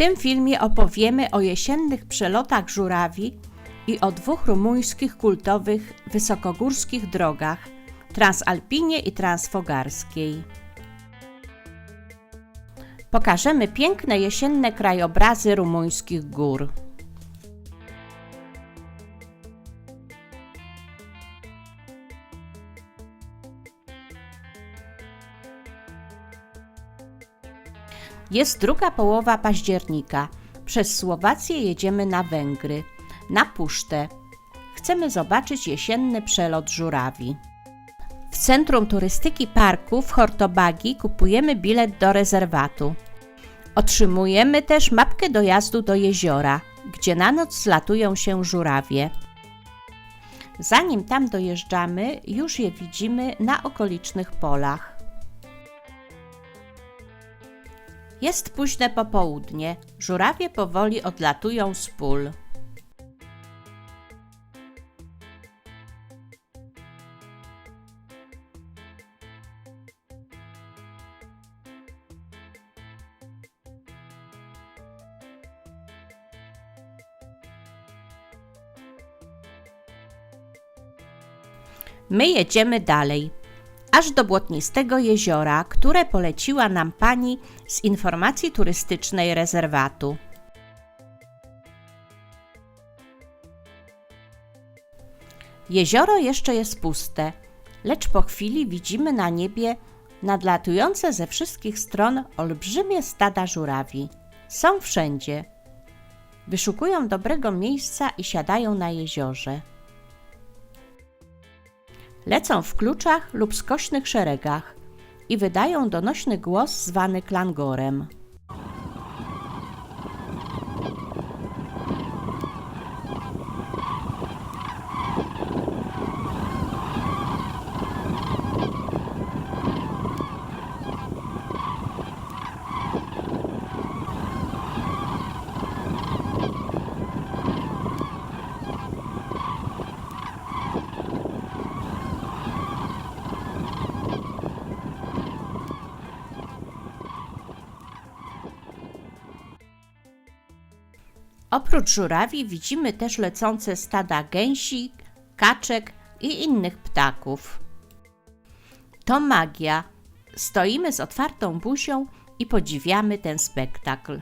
tym filmie opowiemy o jesiennych przelotach żurawi i o dwóch rumuńskich kultowych wysokogórskich drogach Transalpinie i Transfogarskiej. Pokażemy piękne jesienne krajobrazy rumuńskich gór. Jest druga połowa października. Przez Słowację jedziemy na Węgry, na Pusztę. Chcemy zobaczyć jesienny przelot żurawi. W centrum turystyki parku w Hortobagi kupujemy bilet do rezerwatu. Otrzymujemy też mapkę dojazdu do jeziora, gdzie na noc zlatują się żurawie. Zanim tam dojeżdżamy, już je widzimy na okolicznych polach. Jest późne popołudnie, żurawie powoli odlatują z pól. My jedziemy dalej, aż do błotnistego jeziora, które poleciła nam pani z informacji turystycznej rezerwatu. Jezioro jeszcze jest puste, lecz po chwili widzimy na niebie nadlatujące ze wszystkich stron olbrzymie stada żurawi. Są wszędzie. Wyszukują dobrego miejsca i siadają na jeziorze. Lecą w kluczach lub skośnych szeregach i wydają donośny głos zwany klangorem. Oprócz żurawi widzimy też lecące stada gęsi, kaczek i innych ptaków. To magia. Stoimy z otwartą buzią i podziwiamy ten spektakl.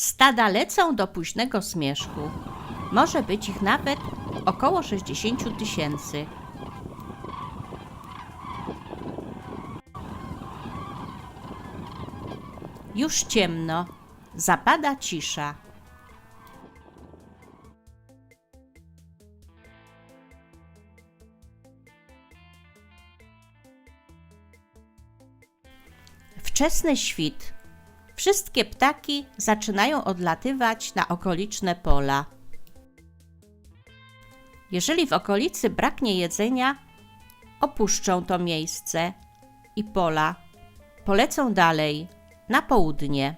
Stada lecą do późnego zmierzchu. Może być ich nawet około 60 tysięcy. Już ciemno, zapada cisza. Wczesny świt. Wszystkie ptaki zaczynają odlatywać na okoliczne pola. Jeżeli w okolicy braknie jedzenia, opuszczą to miejsce i pola. Polecą dalej, na południe.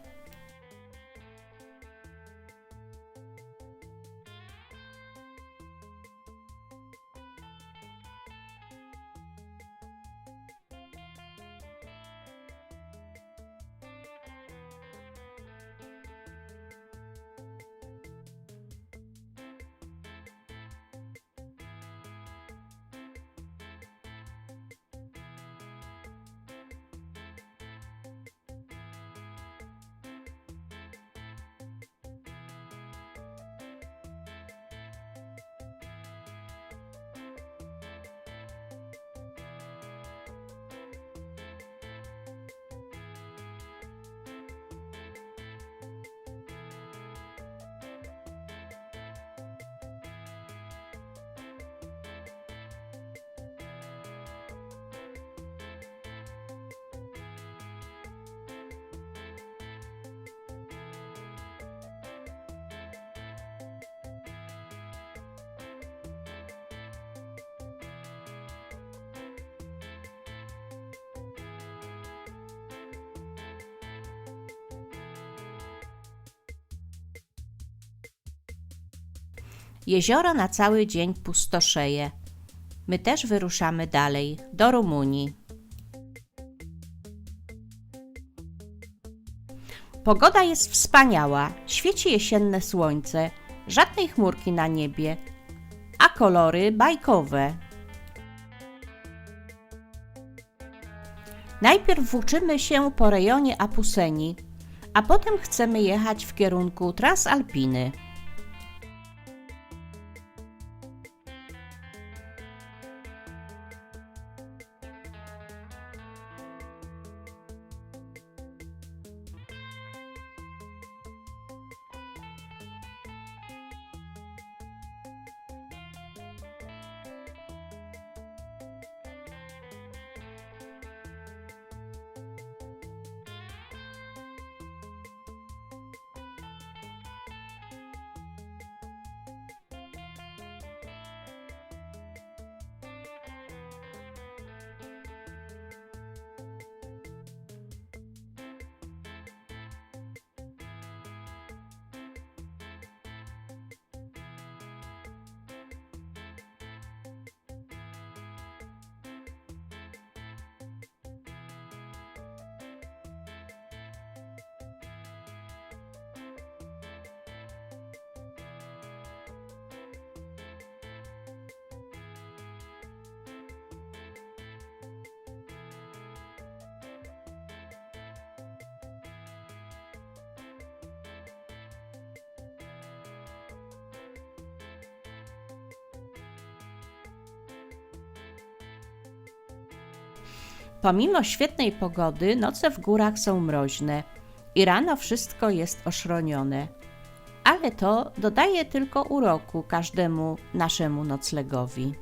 Jezioro na cały dzień pustoszeje. My też wyruszamy dalej, do Rumunii. Pogoda jest wspaniała, świeci jesienne słońce, żadnej chmurki na niebie, a kolory bajkowe. Najpierw włóczymy się po rejonie Apuseni, a potem chcemy jechać w kierunku Transalpiny. Pomimo świetnej pogody, noce w górach są mroźne i rano wszystko jest oszronione. Ale to dodaje tylko uroku każdemu naszemu noclegowi.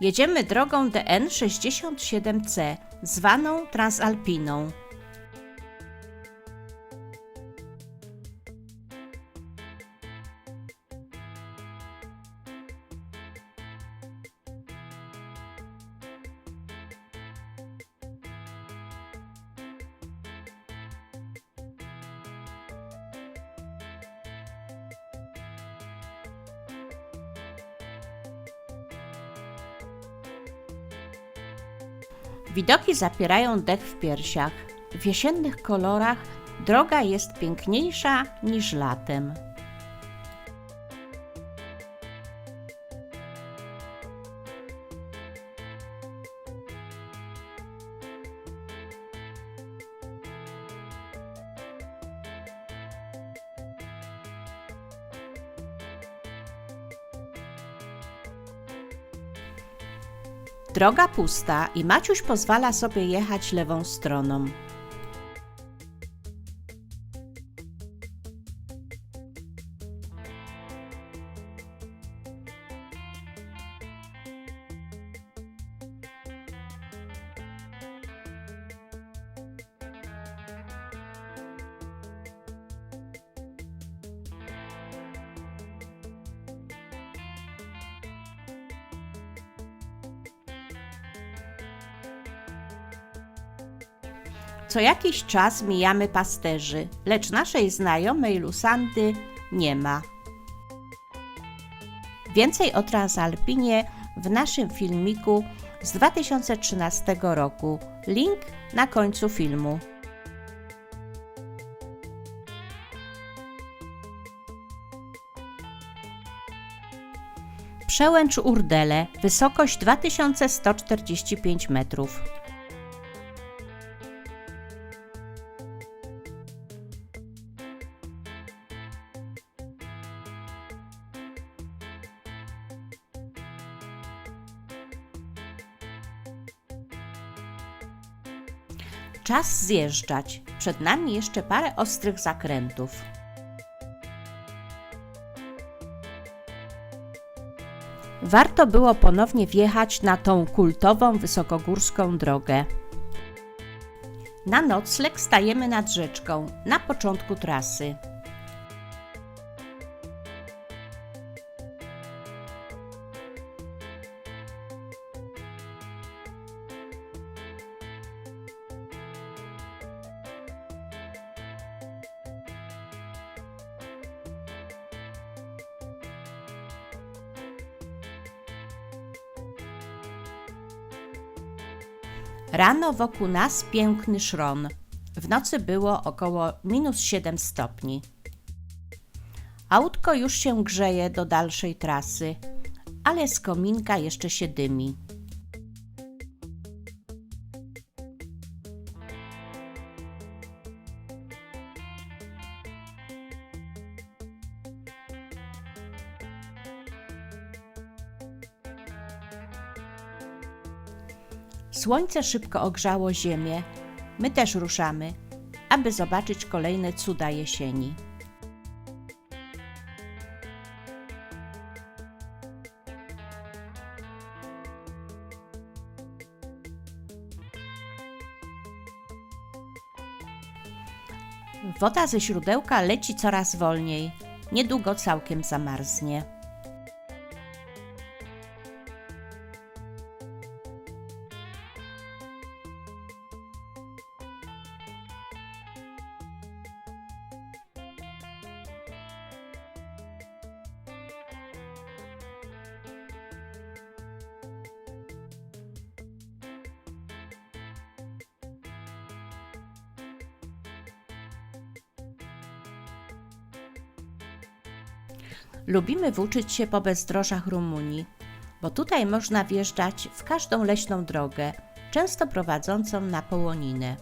Jedziemy drogą DN 67C, zwaną Transalpiną. Widoki zapierają dech w piersiach. W jesiennych kolorach droga jest piękniejsza niż latem. Droga pusta i Maciuś pozwala sobie jechać lewą stroną. Co jakiś czas mijamy pasterzy, lecz naszej znajomej Lusandy nie ma. Więcej o Transalpinie w naszym filmiku z 2013 roku. Link na końcu filmu. Przełęcz Urdele, wysokość 2145 metrów. Czas zjeżdżać. Przed nami jeszcze parę ostrych zakrętów. Warto było ponownie wjechać na tą kultową wysokogórską drogę. Na nocleg stajemy nad rzeczką, na początku trasy. Rano wokół nas piękny szron. W nocy było około minus 7 stopni. Autko już się grzeje do dalszej trasy, ale z kominka jeszcze się dymi. Słońce szybko ogrzało ziemię. My też ruszamy, aby zobaczyć kolejne cuda jesieni. Woda ze źródełka leci coraz wolniej. Niedługo całkiem zamarznie. Lubimy włóczyć się po bezdrożach Rumunii, bo tutaj można wjeżdżać w każdą leśną drogę, często prowadzącą na Połoninę.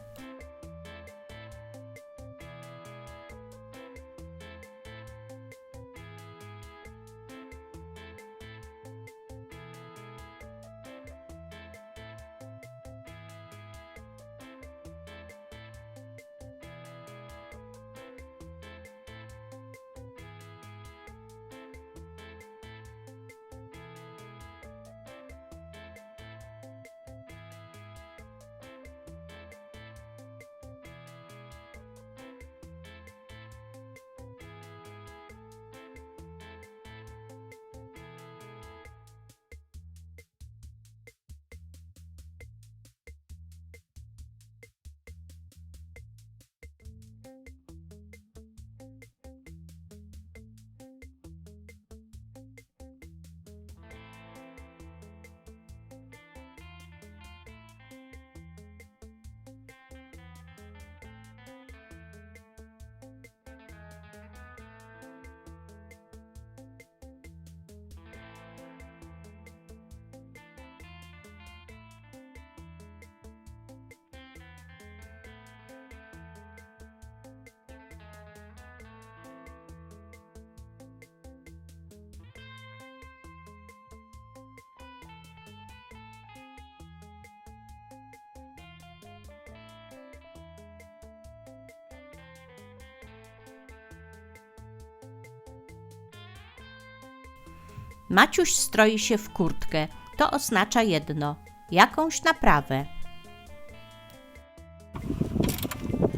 Maciuś stroi się w kurtkę. To oznacza jedno jakąś naprawę.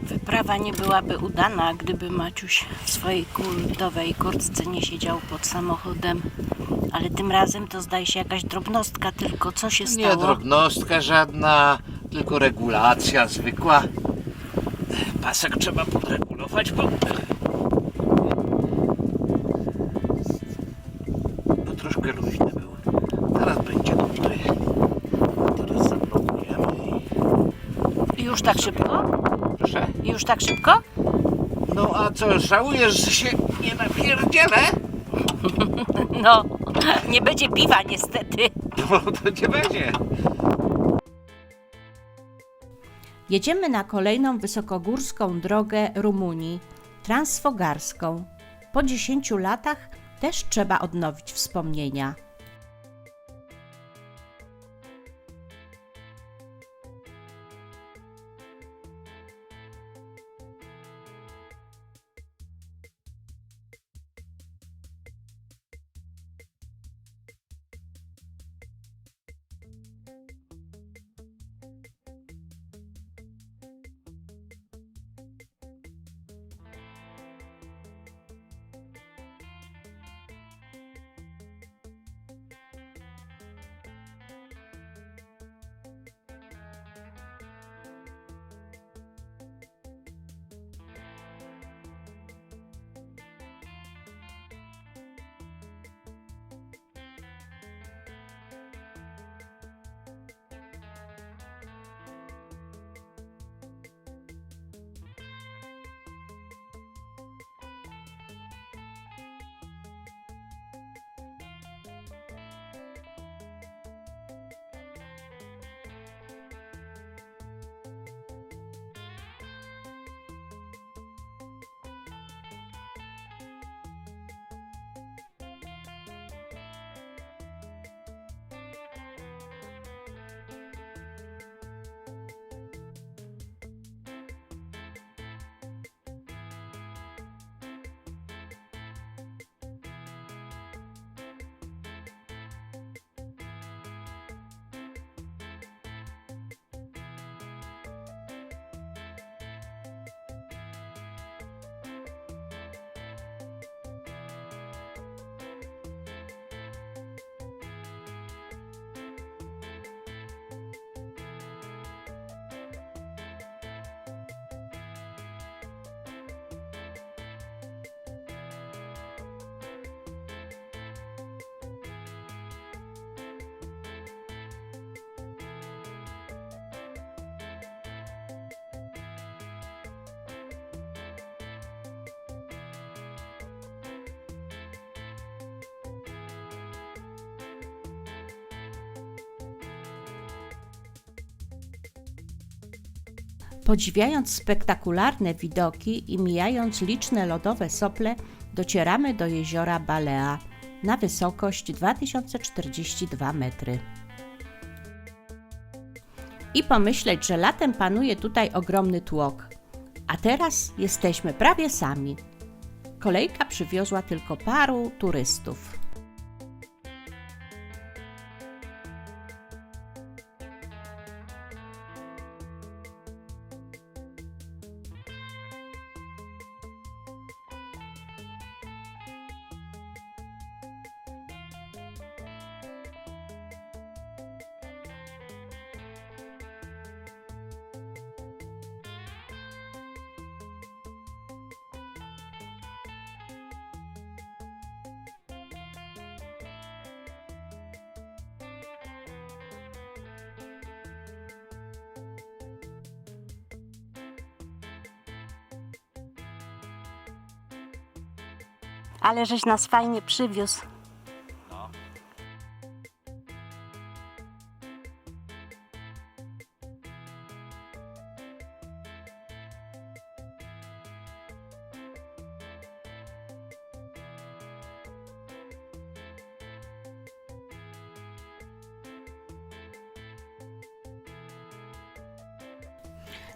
Wyprawa nie byłaby udana, gdyby Maciuś w swojej kultowej kurtce nie siedział pod samochodem. Ale tym razem to zdaje się jakaś drobnostka, tylko co się Nie stało? drobnostka żadna, tylko regulacja zwykła. Pasek trzeba podregulować, bo... troszkę luźny był. Teraz będzie dobry. Teraz zablokujemy i... I Już tak szybko? Proszę? I Już tak szybko? No a co, żałujesz, że się nie napierdzielę? No, Nie będzie piwa niestety. No to nie będzie. Jedziemy na kolejną wysokogórską drogę Rumunii, transfogarską. Po 10 latach też trzeba odnowić wspomnienia. Podziwiając spektakularne widoki i mijając liczne lodowe sople, docieramy do jeziora Balea na wysokość 2042 metry. I pomyśleć, że latem panuje tutaj ogromny tłok, a teraz jesteśmy prawie sami. Kolejka przywiozła tylko paru turystów. Ale żeś nas fajnie przywiózł.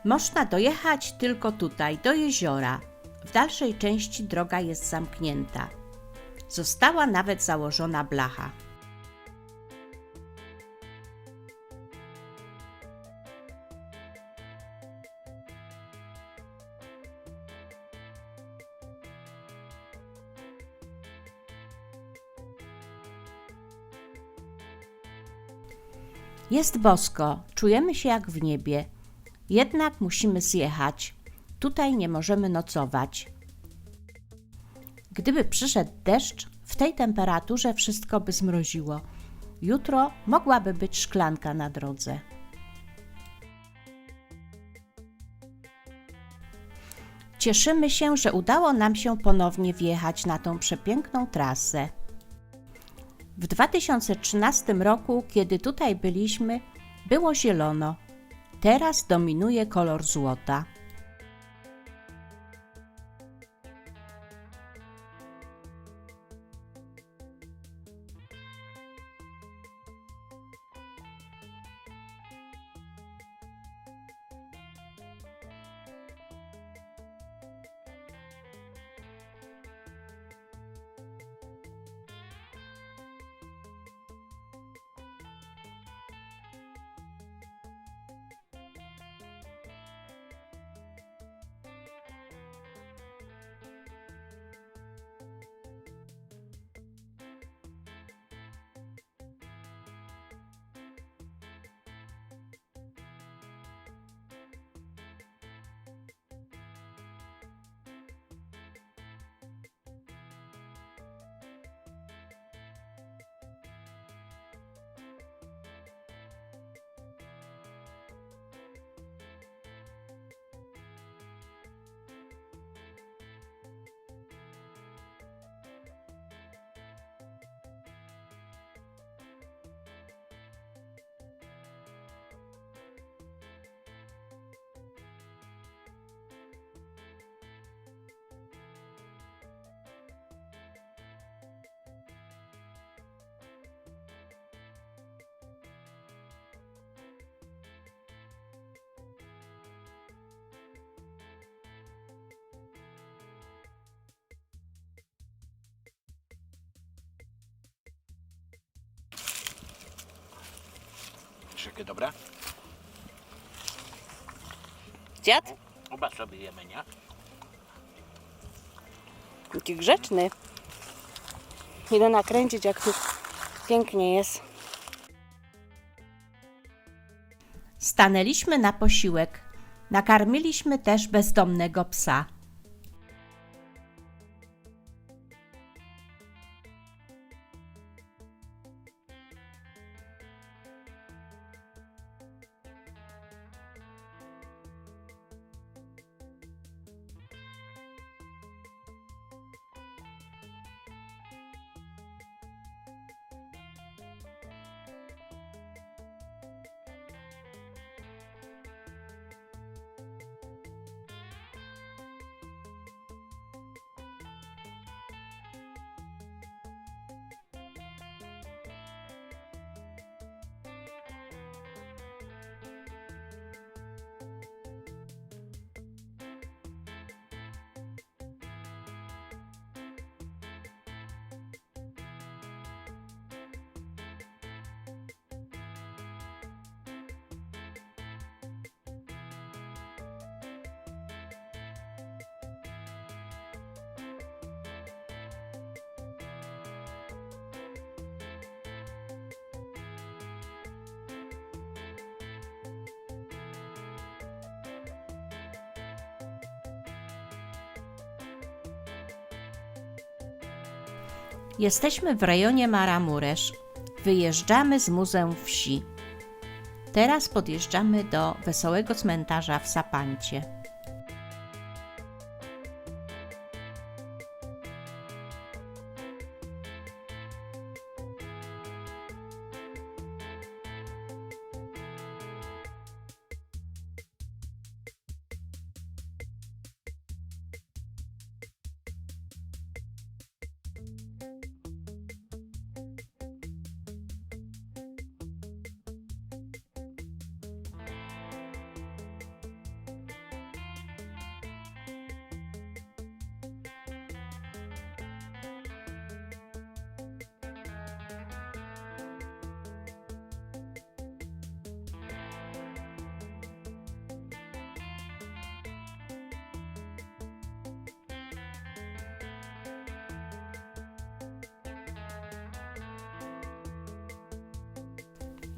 Można dojechać tylko tutaj, do jeziora. W dalszej części droga jest zamknięta. Została nawet założona blacha. Jest bosko, czujemy się jak w niebie. Jednak musimy zjechać. Tutaj nie możemy nocować. Gdyby przyszedł deszcz, w tej temperaturze wszystko by zmroziło. Jutro mogłaby być szklanka na drodze. Cieszymy się, że udało nam się ponownie wjechać na tą przepiękną trasę. W 2013 roku, kiedy tutaj byliśmy, było zielono. Teraz dominuje kolor złota. Jakie dobre? Dziad? Oba sobie jemy, nie? Jaki grzeczny. Idę nakręcić, jak tu pięknie jest. Stanęliśmy na posiłek. Nakarmiliśmy też bezdomnego psa. Jesteśmy w rejonie Maramuresz. Wyjeżdżamy z Muzeum Wsi. Teraz podjeżdżamy do wesołego cmentarza w Sapancie.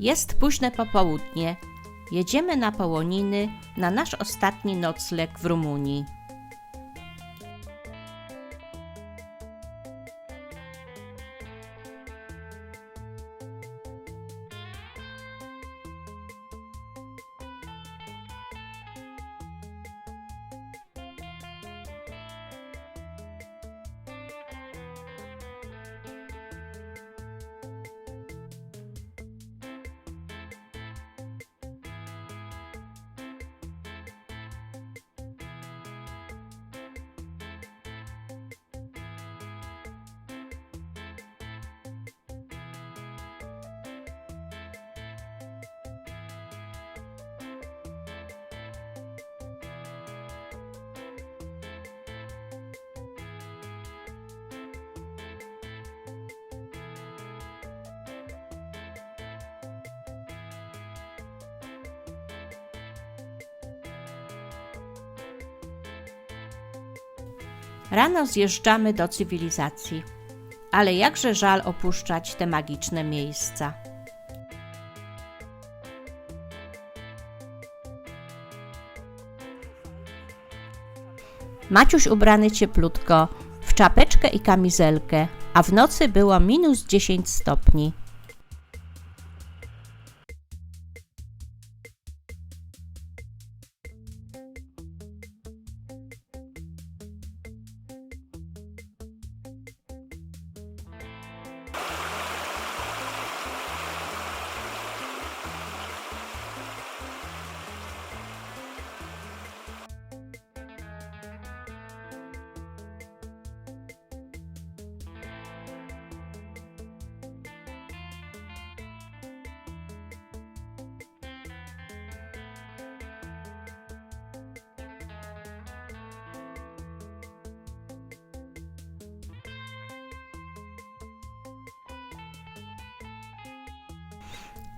Jest późne popołudnie. Jedziemy na Połoniny na nasz ostatni nocleg w Rumunii. Rano zjeżdżamy do cywilizacji, ale jakże żal opuszczać te magiczne miejsca. Maciuś ubrany cieplutko, w czapeczkę i kamizelkę, a w nocy było minus 10 stopni.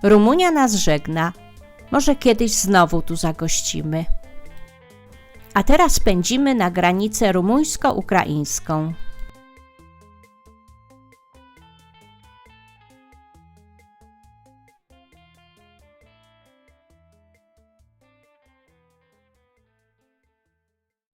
Rumunia nas żegna. Może kiedyś znowu tu zagościmy. A teraz pędzimy na granicę rumuńsko-ukraińską.